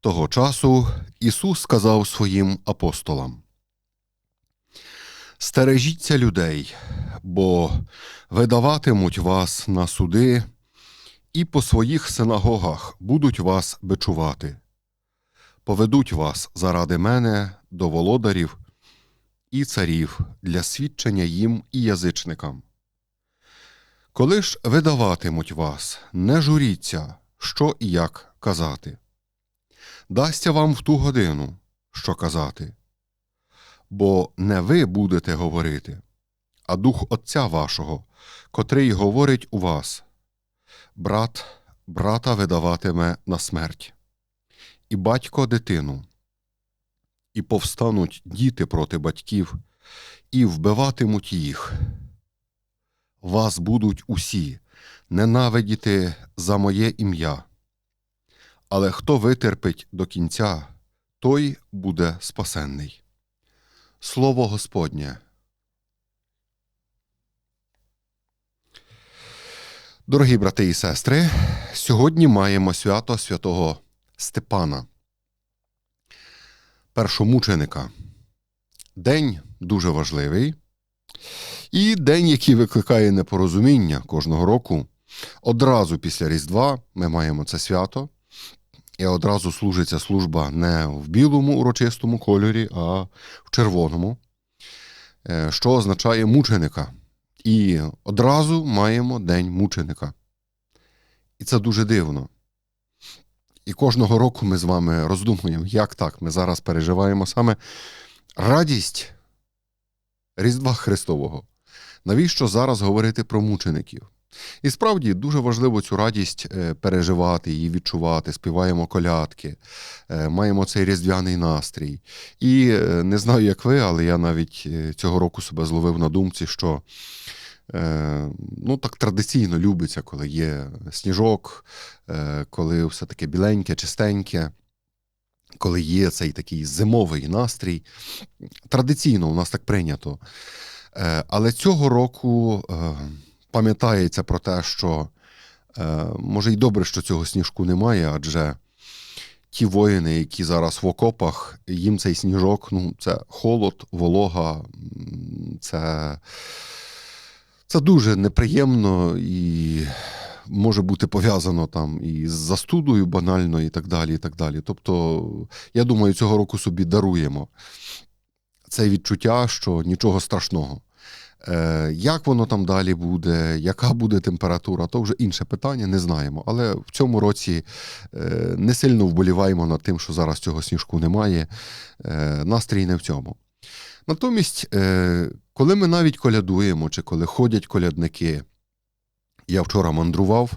Того часу Ісус сказав своїм апостолам: Стережіться людей, бо видаватимуть вас на суди, і по своїх синагогах будуть вас бичувати поведуть вас заради мене до володарів і царів для свідчення їм і язичникам. Коли ж видаватимуть вас, не журіться, що і як казати. Дасться вам в ту годину, що казати. Бо не ви будете говорити, а дух Отця вашого, котрий говорить у вас. Брат брата видаватиме на смерть і батько дитину, і повстануть діти проти батьків, і вбиватимуть їх. Вас будуть усі ненавидіти за моє ім'я. Але хто витерпить до кінця, той буде спасенний. Слово Господнє. Дорогі брати і сестри, сьогодні маємо свято святого Степана, першомученика. День дуже важливий. І день, який викликає непорозуміння кожного року. Одразу після Різдва ми маємо це свято, і одразу служиться служба не в білому урочистому кольорі, а в червоному, е, що означає мученика. І одразу маємо День мученика. І це дуже дивно. І кожного року ми з вами роздумуємо, як так ми зараз переживаємо саме радість Різдва Христового. Навіщо зараз говорити про мучеників? І справді дуже важливо цю радість е, переживати, її відчувати, співаємо колядки, е, маємо цей різдвяний настрій. І е, не знаю, як ви, але я навіть цього року себе зловив на думці, що ну, так традиційно любиться, коли є сніжок, коли все таке біленьке, чистеньке. Коли є цей такий зимовий настрій, традиційно у нас так прийнято. Але цього року пам'ятається про те, що може й добре, що цього сніжку немає, адже ті воїни, які зараз в окопах, їм цей сніжок ну, це холод, волога, це це дуже неприємно і може бути пов'язано там і з застудою банально, і так далі. і так далі. Тобто, я думаю, цього року собі даруємо це відчуття, що нічого страшного. Е, Як воно там далі буде, яка буде температура, то вже інше питання, не знаємо. Але в цьому році е, не сильно вболіваємо над тим, що зараз цього сніжку немає. Е, Настрій не в цьому. Натомість, коли ми навіть колядуємо, чи коли ходять колядники, я вчора мандрував,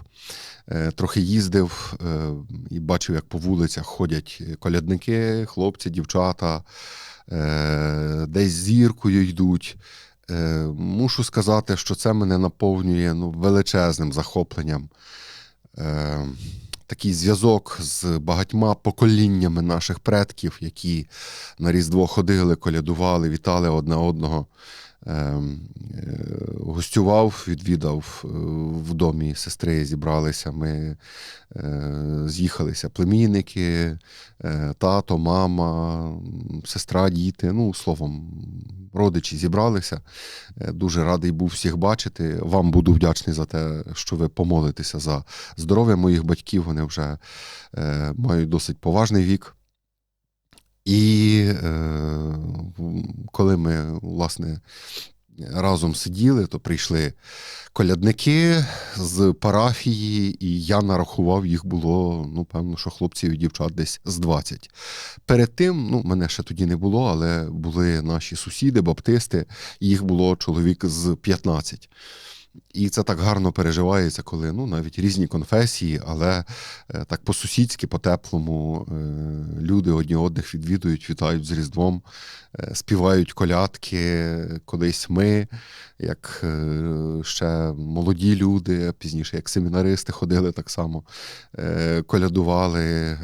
трохи їздив і бачив, як по вулицях ходять колядники, хлопці, дівчата, десь зіркою йдуть. Мушу сказати, що це мене наповнює ну, величезним захопленням такий зв'язок з багатьма поколіннями наших предків, які на Різдво ходили, колядували, вітали одне одного. Ем, е, гостював, відвідав е, в домі сестри, зібралися. Ми е, з'їхалися племінники, тато, мама, сестра, діти. Ну, словом, родичі зібралися. Дуже радий був всіх бачити. Вам буду вдячний за те, що ви помолитеся за здоров'я моїх батьків. Вони вже мають досить поважний вік. І е, коли ми, власне, разом сиділи, то прийшли колядники з парафії, і я нарахував, їх було, ну, певно, що хлопців і дівчат десь з 20. Перед тим, ну, мене ще тоді не було, але були наші сусіди, баптисти, їх було чоловік з 15. І це так гарно переживається, коли ну, навіть різні конфесії, але е, так по-сусідськи, по-теплому е, люди одні одних відвідують, вітають з Різдвом, е, співають колядки. Колись ми, як ще молоді люди, пізніше як семінаристи ходили так само, колядували.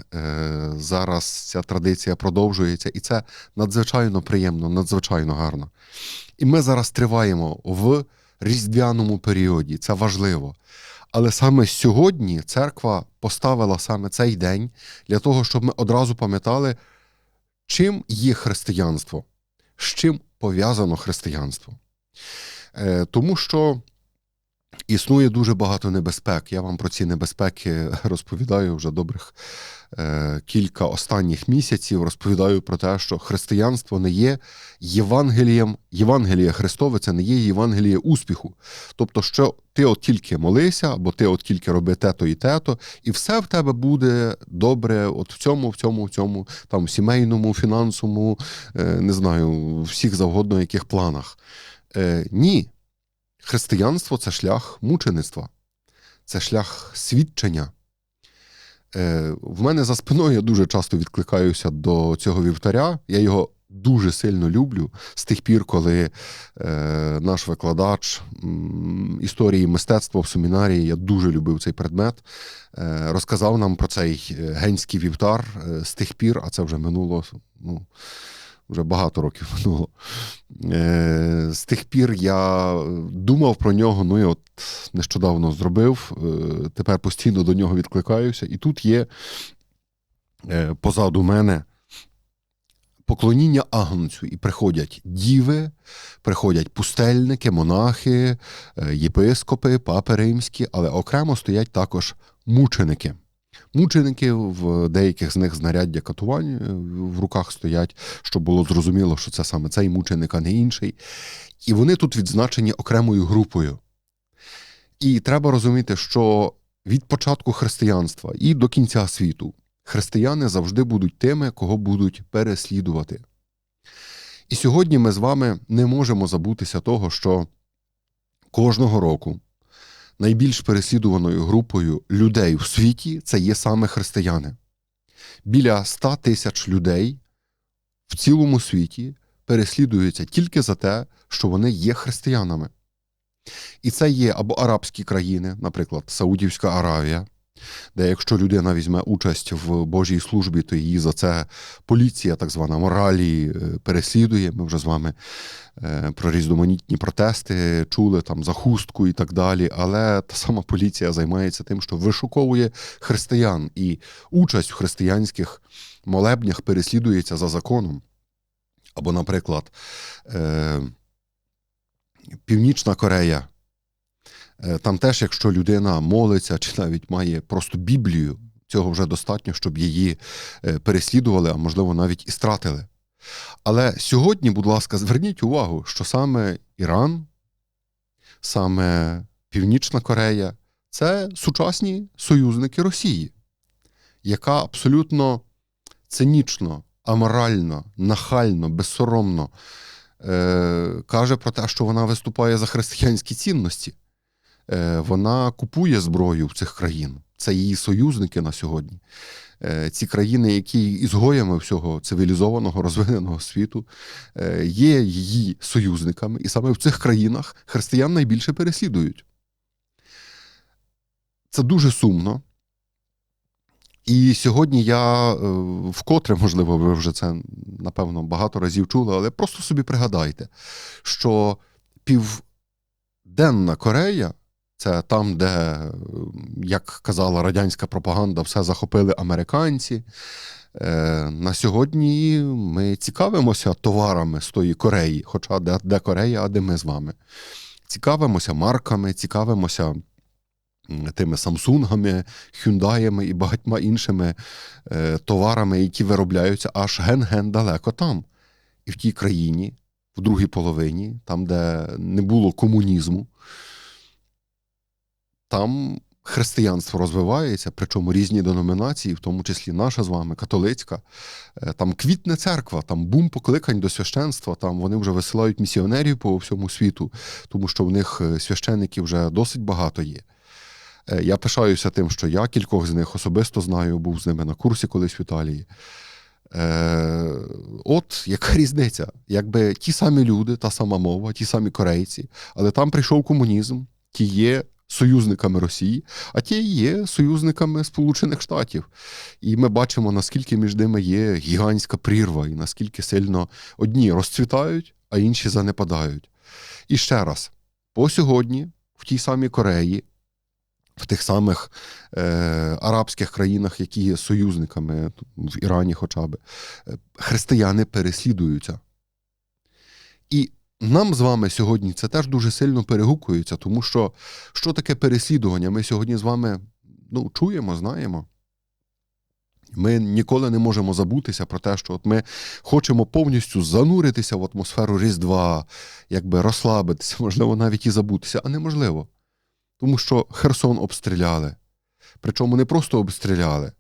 Зараз ця традиція продовжується, і це надзвичайно приємно, надзвичайно гарно. І ми зараз триваємо в різдвяному періоді. Це важливо. Але саме сьогодні церква поставила саме цей день для того, щоб ми одразу пам'ятали, чим є християнство, з чим пов'язано християнство. Е, Тому що існує дуже багато небезпек. Я вам про ці небезпеки розповідаю вже добрих е, кілька останніх місяців. Розповідаю про те, що християнство не є Євангелієм, Євангеліє Христове це не є Євангеліє успіху. Тобто, що ти от тільки молися, або ти от тільки роби те-то і те-то, і все в тебе буде добре, от в цьому, в цьому, в цьому, там, сімейному, фінансовому, е, не знаю, всіх завгодно яких планах. Е, ні. Християнство це шлях мучеництва, це шлях свідчення. Е, в мене за спиною я дуже часто відкликаюся до цього вівтаря. Я його дуже сильно люблю з тих пір, коли е, наш викладач м, історії мистецтва в семінарії, я дуже любив цей предмет, е, розказав нам про цей е, генський вівтар е, з тих пір, а це вже минуло. Ну, вже багато років минуло. Е, з тих пір я думав про нього, ну і от нещодавно зробив. Е, тепер постійно до нього відкликаюся. І тут є е, позаду мене поклоніння агнцю. І приходять діви, приходять пустельники, монахи, єпископи, папи римські, але окремо стоять також мученики. Мученики в деяких з них знаряддя катувань е, в руках стоять, щоб було зрозуміло, що це саме цей мученик, а не інший. І вони тут відзначені окремою групою. І треба розуміти, що від початку християнства і до кінця світу християни завжди будуть тими, кого будуть переслідувати. І сьогодні ми з вами не можемо забутися того, що кожного року найбільш переслідуваною групою людей в світі це є саме християни. Біля 100 тисяч людей в цілому світі переслідуються тільки за те, що вони є християнами. І це є або арабські країни, наприклад, Саудівська Аравія, де якщо людина візьме участь в Божій службі, то її за це поліція, так звана моралі, е, переслідує. Ми вже з вами е, про різноманітні протести чули там за хустку і так далі. Але та сама поліція займається тим, що вишуковує християн, і участь в християнських молебнях переслідується за законом. Або, наприклад, е, Північна Корея. Е, Там теж, якщо людина молиться чи навіть має просто Біблію, цього вже достатньо, щоб її е, переслідували, а можливо навіть і стратили. Але сьогодні, будь ласка, зверніть увагу, що саме Іран, саме Північна Корея це сучасні союзники Росії, яка абсолютно цинічно, аморально, нахально, безсоромно е, каже про те, що вона виступає за християнські цінності. Е, вона купує зброю в цих країн. Це її союзники на сьогодні. Е, ці країни, які ізгоями всього цивілізованого розвиненого світу, е, є її союзниками, і саме в цих країнах християн найбільше переслідують. Це дуже сумно. І сьогодні я вкотре, можливо, ви вже це напевно багато разів чули, але просто собі пригадайте, що Південна Корея це там, де, е, як казала радянська пропаганда, все захопили американці. Е, На сьогодні ми цікавимося товарами з тої Кореї, хоча де, де Корея, а де ми з вами. Цікавимося марками, цікавимося тими самсунгами, хюндаями і багатьма іншими е, товарами, які виробляються аж ген-ген далеко там. І в тій країні, в другій половині, там, де не було комунізму, там християнство розвивається, причому різні деномінації, в тому числі наша з вами, католицька, е, там квітне церква, там бум покликань до священства, там вони вже висилають місіонерів по всьому світу, тому що в них е, священиків вже досить багато є. Е, Я пишаюся тим, що я кількох з них особисто знаю, був з ними на курсі колись в Італії. Е, От яка різниця? Якби ті самі люди, та сама мова, ті самі корейці, але там прийшов комунізм, ті є союзниками Росії, а ті є союзниками Сполучених Штатів. І ми бачимо, наскільки між ними є гігантська прірва, і наскільки сильно одні розцвітають, а інші занепадають. І ще раз, по сьогодні, в тій самій Кореї, в тих самих е, арабських країнах, які є союзниками, в Ірані хоча б, е, християни переслідуються. І нам з вами сьогодні це теж дуже сильно перегукується, тому що що таке переслідування? Ми сьогодні з вами ну, чуємо, знаємо. Ми ніколи не можемо забутися про те, що от ми хочемо повністю зануритися в атмосферу Різдва, якби розслабитися, можливо, навіть і забутися, а неможливо. Тому що Херсон обстріляли. Причому не просто обстріляли.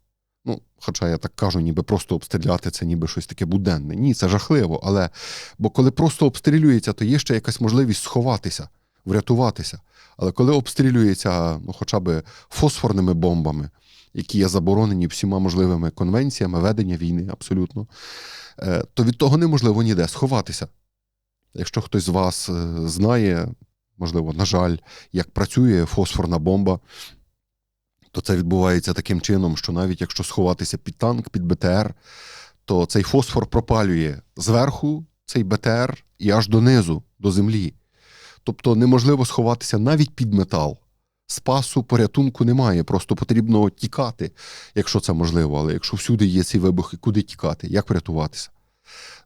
Ну, хоча я так кажу, ніби просто обстріляти це ніби щось таке буденне. Ні, це жахливо. Але бо коли просто обстрілюється, то є ще якась можливість сховатися, врятуватися. Але коли обстрілюється ну, хоча б фосфорними бомбами, які є заборонені всіма можливими конвенціями ведення війни, абсолютно, е, то від того неможливо ніде сховатися. Якщо хтось з вас е, знає, можливо, на жаль, як працює фосфорна бомба, то це відбувається таким чином, що навіть якщо сховатися під танк, під БТР, то цей фосфор пропалює зверху цей БТР і аж донизу, до землі. Тобто неможливо сховатися навіть під метал. Спасу, порятунку немає, просто потрібно тікати, якщо це можливо. Але якщо всюди є ці вибухи, куди тікати, як врятуватися?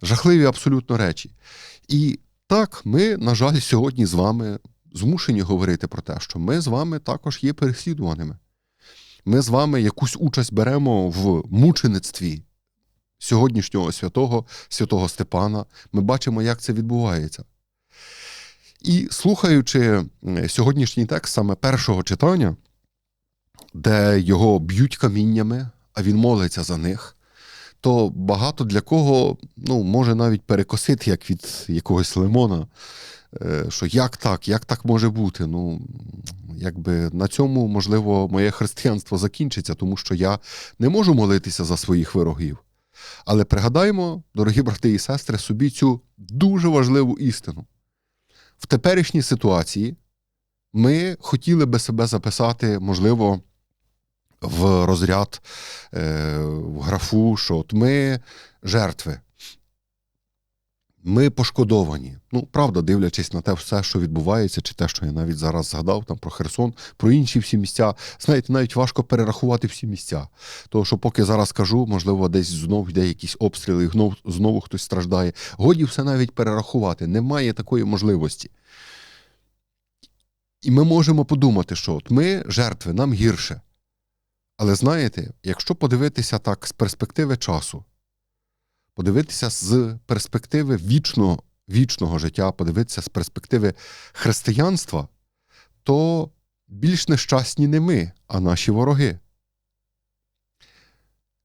Жахливі абсолютно речі. І так, ми, на жаль, сьогодні з вами змушені говорити про те, що ми з вами також є переслідуваними. Ми з вами якусь участь беремо в мучеництві сьогоднішнього святого, святого Степана. Ми бачимо, як це відбувається. І слухаючи сьогоднішній текст саме першого читання, де його б'ють каміннями, а він молиться за них, то багато для кого ну, може навіть перекосити, як від якогось лимона, що як так, як так може бути? Ну, якби на цьому, можливо, моє християнство закінчиться, тому що я не можу молитися за своїх ворогів. Але пригадаємо, дорогі брати і сестри, собі цю дуже важливу істину. В теперішній ситуації ми хотіли би себе записати, можливо, в розряд, в графу, що от ми жертви. Ми пошкодовані. Ну, правда, дивлячись на те все, що відбувається, чи те, що я навіть зараз згадав там про Херсон, про інші всі місця. Знаєте, навіть важко перерахувати всі місця. Тому що, поки зараз кажу, можливо, десь знову йде якісь обстріли, і знову, знову хтось страждає. Годі все навіть перерахувати. Немає такої можливості. І ми можемо подумати, що от ми жертви, нам гірше. Але знаєте, якщо подивитися так з перспективи часу, подивитися з перспективи вічного, вічного життя, подивитися з перспективи християнства, то більш нещасні не ми, а наші вороги.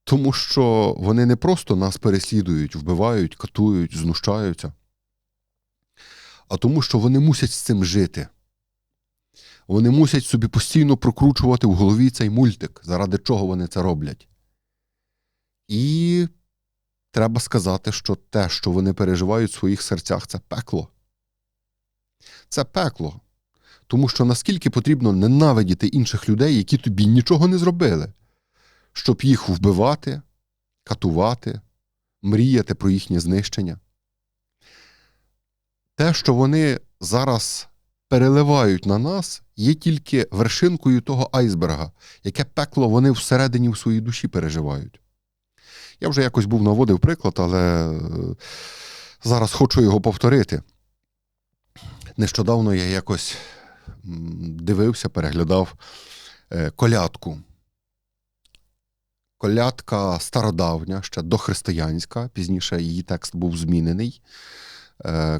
Тому що вони не просто нас переслідують, вбивають, катують, знущаються, а тому, що вони мусять з цим жити. Вони мусять собі постійно прокручувати в голові цей мультик, заради чого вони це роблять. І треба сказати, що те, що вони переживають в своїх серцях, це пекло. Це пекло. Тому що наскільки потрібно ненавидіти інших людей, які тобі нічого не зробили, щоб їх вбивати, катувати, мріяти про їхнє знищення. Те, що вони зараз переливають на нас, є тільки вершинкою того айсберга, яке пекло вони всередині в своїй душі переживають. Я вже якось був наводив приклад, але зараз хочу його повторити. Нещодавно я якось дивився, переглядав колядку. Колядка стародавня, ще дохристиянська, пізніше її текст був змінений.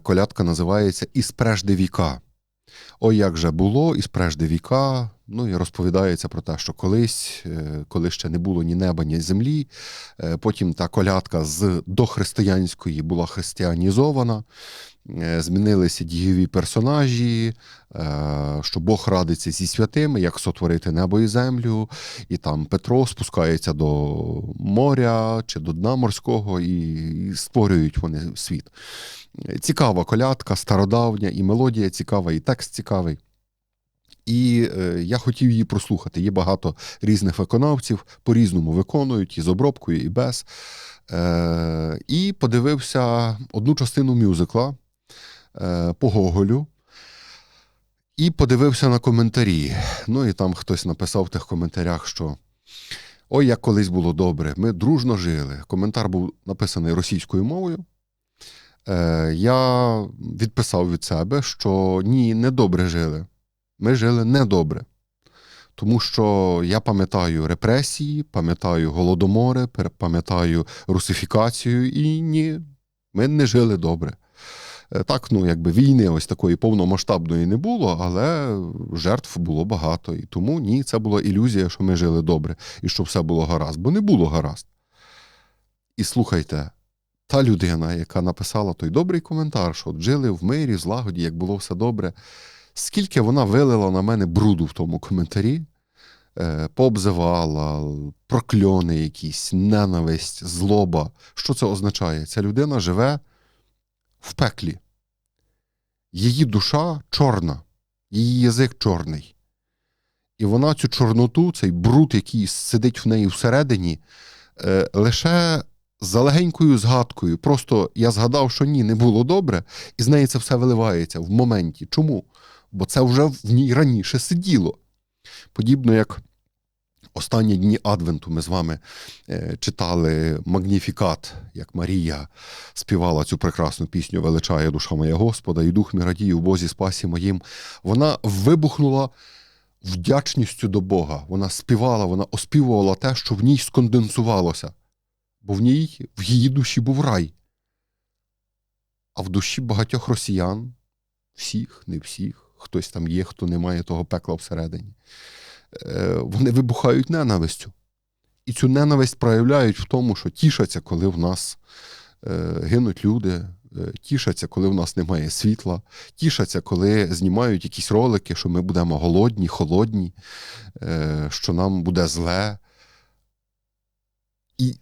Колядка називається Із прежди віка. Ой, як же було, із прежди віка, Ну і розповідається про те, що колись, е, коли ще не було ні неба, ні землі, е, потім та колядка з дохристиянської була християнізована, е, змінилися дієві персонажі, що Бог радиться зі святими, як сотворити небо і землю, і там Петро спускається до моря чи до дна морського, і створюють вони світ. Цікава колядка, стародавня, і мелодія цікава, і текст цікавий. І е, я хотів її прослухати. Є багато різних виконавців, по-різному виконують і з обробкою, і без. Е, і подивився одну частину мюзикла е, по Гоголю. І подивився на коментарі. Ну і там хтось написав в тих коментарях, що ой, як колись було добре, ми дружно жили. Коментар був написаний російською мовою. Е, я відписав від себе, що ні, не добре жили. Ми жили недобре. Тому що я пам'ятаю репресії, пам'ятаю голодомори, пам'ятаю русифікацію, і ні, ми не жили добре. Е, Так, ну якби війни ось такої повномасштабної не було, але жертв було багато. І тому ні, це була ілюзія, що ми жили добре і що все було гаразд, бо не було гаразд. І слухайте, та людина, яка написала той добрий коментар, що жили в мирі, злагоді, як було все добре, скільки вона вилила на мене бруду в тому коментарі, е, пообзивала, прокльони якісь, ненависть, злоба. Що це означає? Ця людина живе в пеклі. Її душа чорна, її язик чорний. І вона цю чорноту, цей бруд, який сидить в неї всередині, е, лише за легенькою згадкою. Просто я згадав, що ні, не було добре, і з неї це все виливається в моменті. Чому? Бо це вже в ній раніше сиділо. Подібно як останні дні Адвенту ми з вами е, читали Магніфікат, як Марія співала цю прекрасну пісню Величає душа моя Господа, і дух мій радіє в Бозі спасі моїм. Вона вибухнула вдячністю до Бога. Вона співала, вона оспівувала те, що в ній сконденсувалося. Бо в ній, в її душі був рай. А в душі багатьох росіян, всіх, не всіх, хтось там є, хто не має того пекла всередині, е, вони вибухають ненавистю. І цю ненависть проявляють в тому, що тішаться, коли в нас е, гинуть люди, е, тішаться, коли в нас немає світла, тішаться, коли знімають якісь ролики, що ми будемо голодні, холодні, що нам буде зле. І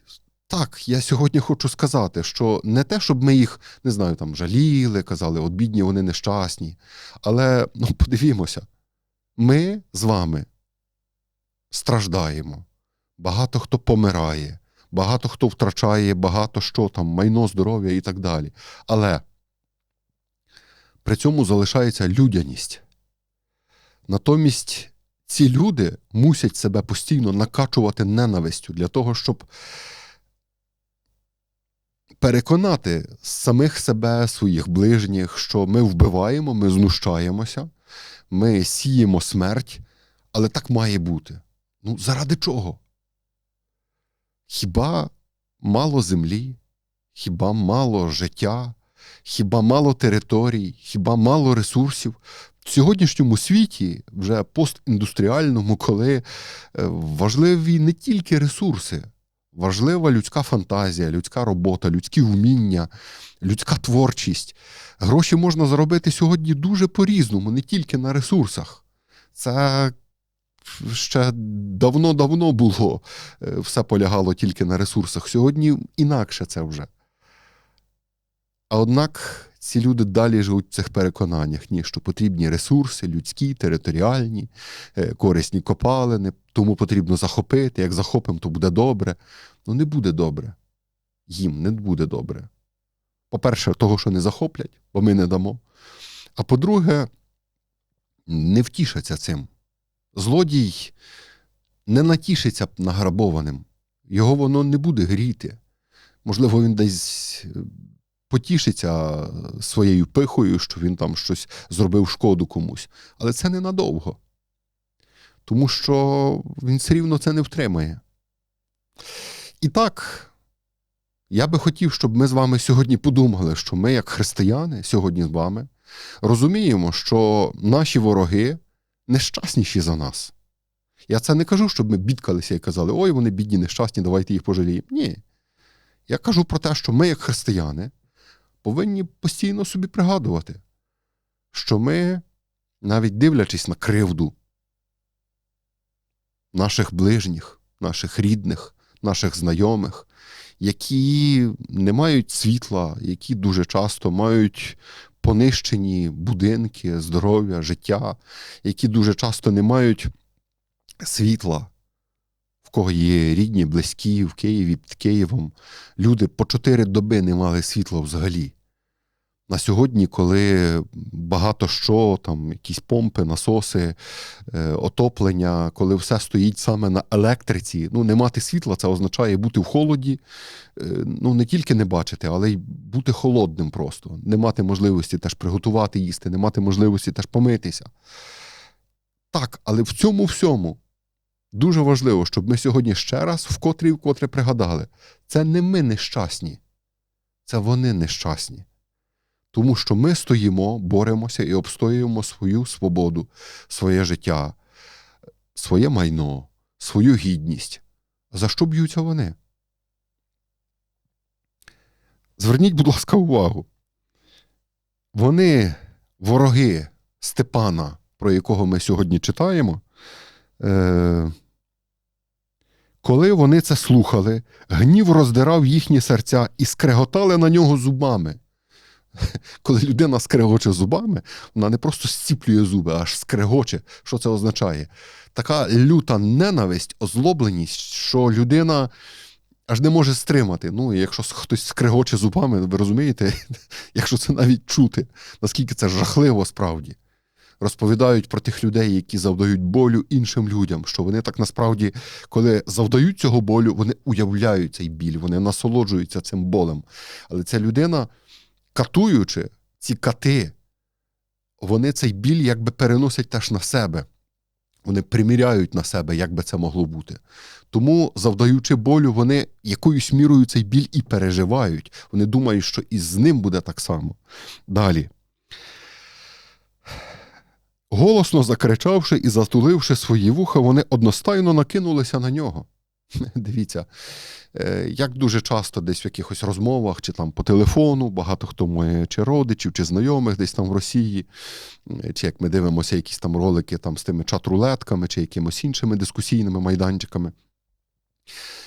так, я сьогодні хочу сказати, що не те, щоб ми їх, не знаю, там жаліли, казали, от бідні, вони нещасні. Але ну, подивімося, ми з вами страждаємо. Багато хто помирає, багато хто втрачає, багато що там, майно, здоров'я і так далі. Але при цьому залишається людяність. Натомість ці люди мусять себе постійно накачувати ненавистю для того, щоб переконати самих себе, своїх ближніх, що ми вбиваємо, ми знущаємося, ми сіємо смерть, але так має бути. Ну, заради чого? Хіба мало землі, хіба мало життя, хіба мало територій, хіба мало ресурсів? В сьогоднішньому світі, вже постіндустріальному, коли е, важливі не тільки ресурси, важлива людська фантазія, людська робота, людські вміння, людська творчість. Гроші можна заробити сьогодні дуже по-різному, не тільки на ресурсах. Це ще давно-давно було, е, все полягало тільки на ресурсах. Сьогодні інакше це вже. А однак ці люди далі живуть в цих переконаннях, ні, що потрібні ресурси, людські, територіальні, е, корисні копалини, тому потрібно захопити. Як захопимо, то буде добре. Ну, не буде добре. Їм не буде добре. По-перше, того, що не захоплять, бо ми не дамо. А по-друге, не втішаться цим. Злодій не натішиться награбованим, його воно не буде гріти. Можливо, він десь е, потішиться своєю пихою, що він там щось зробив шкоду комусь. Але це ненадовго. Тому що він все рівно це не втримає. І так, я би хотів, щоб ми з вами сьогодні подумали, що ми, як християни, сьогодні з вами, розуміємо, що наші вороги нещасніші за нас. Я це не кажу, щоб ми бідкалися і казали, ой, вони бідні, нещасні, давайте їх пожаліємо. Ні. Я кажу про те, що ми, як християни, повинні постійно собі пригадувати, що ми, навіть дивлячись на кривду наших ближніх, наших рідних, наших знайомих, які не мають світла, які дуже часто мають понищені будинки, здоров'я, життя, які дуже часто не мають світла, в кого є рідні, близькі в Києві, під Києвом. Люди по чотири доби не мали світла взагалі. На сьогодні, коли багато що, там якісь помпи, насоси, е, отоплення, коли все стоїть саме на електриці, ну не мати світла, це означає бути в холоді, е, ну не тільки не бачити, але й бути холодним просто, не мати можливості теж приготувати їсти, не мати можливості теж помитися. Так, але в цьому всьому дуже важливо, щоб ми сьогодні ще раз вкотре і вкотре пригадали: це не ми нещасні, це вони нещасні. Тому що ми стоїмо, боремося і обстоюємо свою свободу, своє життя, своє майно, свою гідність. За що б'ються вони? Зверніть, будь ласка, увагу. Вони, вороги Степана, про якого ми сьогодні читаємо, е- коли вони це слухали, гнів роздирав їхні серця і скреготали на нього зубами. Коли людина скрегоче зубами, вона не просто зціплює зуби, аж скрегоче. Що це означає? Така люта ненависть, озлобленість, що людина аж не може стримати. Ну, і якщо хтось скрегоче зубами, ви розумієте, якщо це навіть чути, наскільки це жахливо справді. Розповідають про тих людей, які завдають болю іншим людям, що вони так насправді, коли завдають цього болю, вони уявляють цей біль, вони насолоджуються цим болем. Але ця людина катуючи ці кати, вони цей біль якби переносять теж на себе. Вони приміряють на себе, як би це могло бути. Тому, завдаючи болю, вони якоюсь мірою цей біль і переживають. Вони думають, що і з ним буде так само. Далі. Голосно закричавши і затуливши свої вуха, вони одностайно накинулися на нього. Дивіться, е, як дуже часто десь в якихось розмовах, чи там по телефону, багато хто має чи родичів, чи знайомих десь там в Росії, е, чи як ми дивимося, якісь там ролики там з тими чат-рулетками, чи якимось іншими дискусійними майданчиками.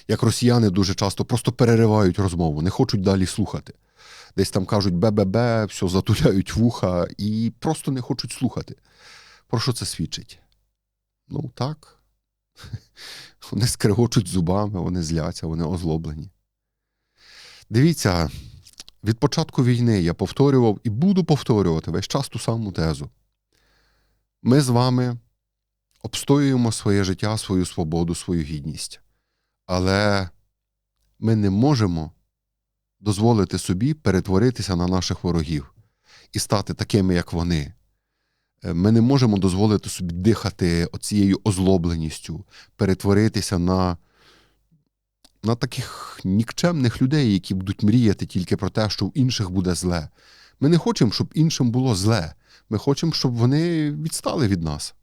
Як росіяни дуже часто просто переривають розмову, не хочуть далі слухати. Десь там кажуть бе-бе-бе, все затуляють вуха і просто не хочуть слухати. Про що це свідчить? Ну так. Вони скрегочуть зубами, вони зляться, вони озлоблені. Дивіться, від початку війни я повторював і буду повторювати весь час ту саму тезу. Ми з вами обстоюємо своє життя, свою свободу, свою гідність. Але ми не можемо дозволити собі перетворитися на наших ворогів і стати такими, як вони. Е, ми не можемо дозволити собі дихати оцією озлобленістю, перетворитися на на таких нікчемних людей, які будуть мріяти тільки про те, що в інших буде зле. Ми не хочемо, щоб іншим було зле. Ми хочемо, щоб вони відстали від нас.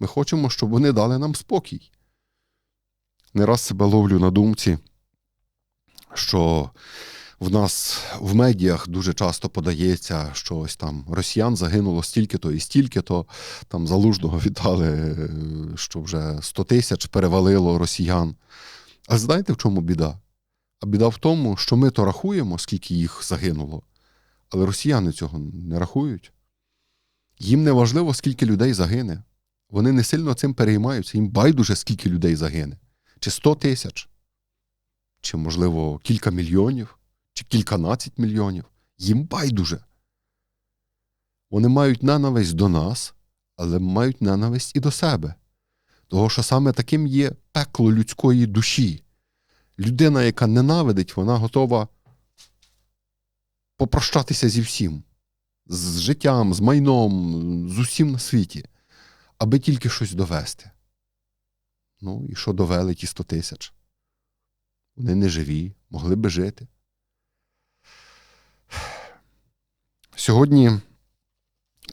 Ми хочемо, щоб вони дали нам спокій. Не раз себе ловлю на думці, що в нас в медіях дуже часто подається, що ось там росіян загинуло стільки-то і стільки-то. Там залужного вітали, що вже 100 тисяч перевалило росіян. А знаєте, в чому біда? А біда в тому, що ми то рахуємо, скільки їх загинуло, але росіяни цього не рахують. Їм не важливо, скільки людей загине. Вони не сильно цим переймаються, їм байдуже, скільки людей загине. Чи 100 тисяч, чи, можливо, кілька мільйонів чи кільканадцять мільйонів. Їм байдуже. Вони мають ненависть до нас, але мають ненависть і до себе. Того, що саме таким є пекло людської душі. Людина, яка ненавидить, вона готова попрощатися зі всім, з життям, з майном, з усім на світі, аби тільки щось довести. Ну, і що довели ті сто тисяч? Вони не живі, могли би жити. Сьогодні,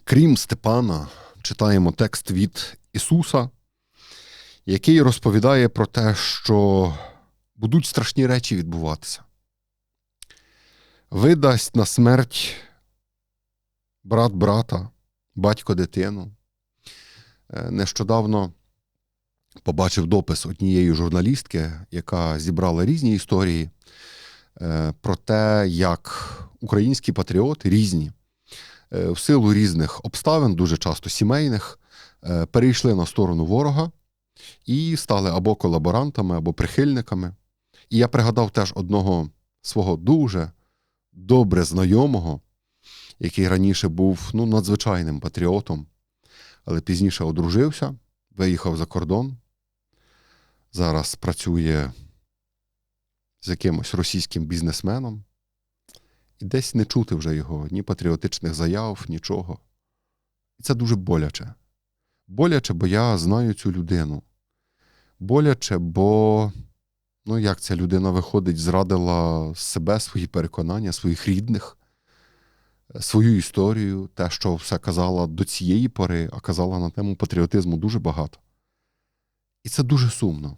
крім Степана, читаємо текст від Ісуса, який розповідає про те, що будуть страшні речі відбуватися. Видасть на смерть брат брата, батько дитину. Е, Нещодавно побачив допис однієї журналістки, яка зібрала різні історії е, про те, як українські патріоти різні, е, в силу різних обставин, дуже часто сімейних, е, перейшли на сторону ворога і стали або колаборантами, або прихильниками. І я пригадав теж одного свого дуже добре знайомого, який раніше був ну, надзвичайним патріотом, але пізніше одружився, виїхав за кордон. Зараз працює з якимось російським бізнесменом. І десь не чути вже його ні патріотичних заяв, нічого. І це дуже боляче. Боляче, бо я знаю цю людину. Боляче, бо ну, як ця людина виходить, зрадила себе, свої переконання, своїх рідних, свою історію, те, що все казала до цієї пори, а казала на тему патріотизму дуже багато. І це дуже сумно.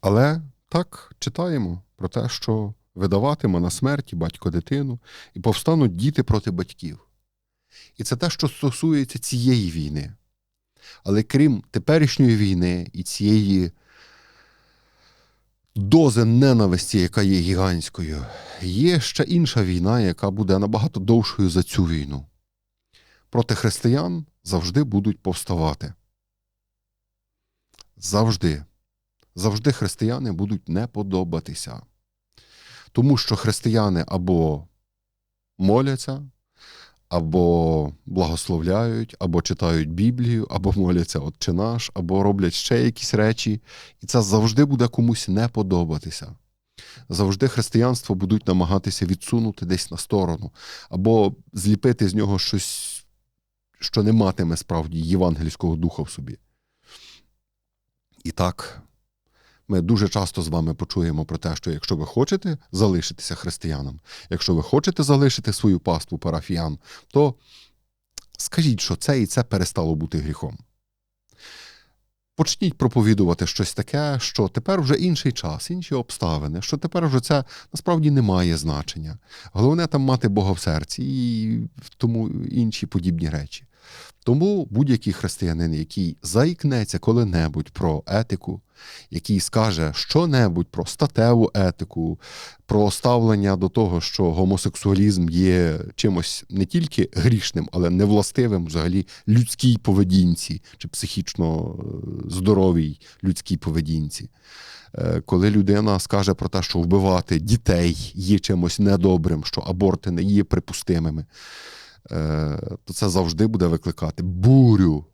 Але так читаємо про те, що видаватиме на смерті батько дитину, і повстануть діти проти батьків. І це те, що стосується цієї війни. Але крім теперішньої війни і цієї дози ненависті, яка є гігантською, є ще інша війна, яка буде набагато довшою за цю війну. Проти християн завжди будуть повставати. Завжди. Завжди християни будуть не подобатися. Тому що християни або моляться, або благословляють, або читають Біблію, або моляться Отче наш, або роблять ще якісь речі, і це завжди буде комусь не подобатися. Завжди християнство будуть намагатися відсунути десь на сторону, або зліпити з нього щось, що не матиме справді євангельського духа в собі. І так, ми дуже часто з вами почуємо про те, що якщо ви хочете залишитися християном, якщо ви хочете залишити свою паству парафіян, то скажіть, що це і це перестало бути гріхом. Почніть проповідувати щось таке, що тепер вже інший час, інші обставини, що тепер вже це насправді не має значення. Головне там мати Бога в серці і тому інші подібні речі. Тому будь-який християнин, який заікнеться коли-небудь про етику, який скаже що-небудь про статеву етику, про ставлення до того, що гомосексуалізм є чимось не тільки грішним, але невластивим взагалі людській поведінці чи психічно е, здоровій людській поведінці. Е, Коли людина скаже про те, що вбивати дітей є чимось недобрим, що аборти не є припустимими, то це завжди буде викликати бурю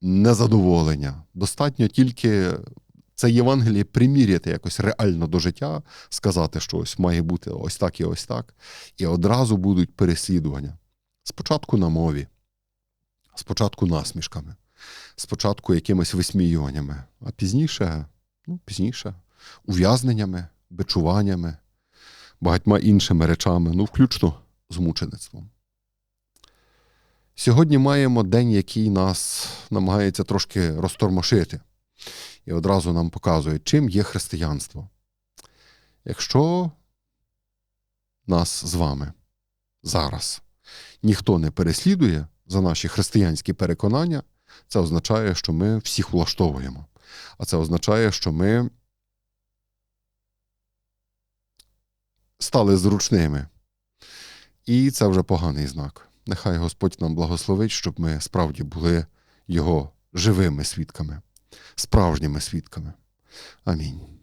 незадоволення. Достатньо тільки це Євангеліє приміряти якось реально до життя, сказати, що ось має бути ось так і ось так, і одразу будуть переслідування. Спочатку на мові, спочатку насмішками, спочатку якимись висміюваннями, а пізніше, ну, пізніше, ув'язненнями, бичуваннями, багатьма іншими речами, ну, включно з мучеництвом. Сьогодні маємо день, який нас намагається трошки розтормошити, і одразу нам показує, чим є християнство. Якщо нас з вами зараз ніхто не переслідує за наші християнські переконання, це означає, що ми всіх влаштовуємо. А це означає, що ми стали зручними. І це вже поганий знак. Нехай Господь нам благословить, щоб ми справді були Його живими свідками, справжніми свідками. Амінь.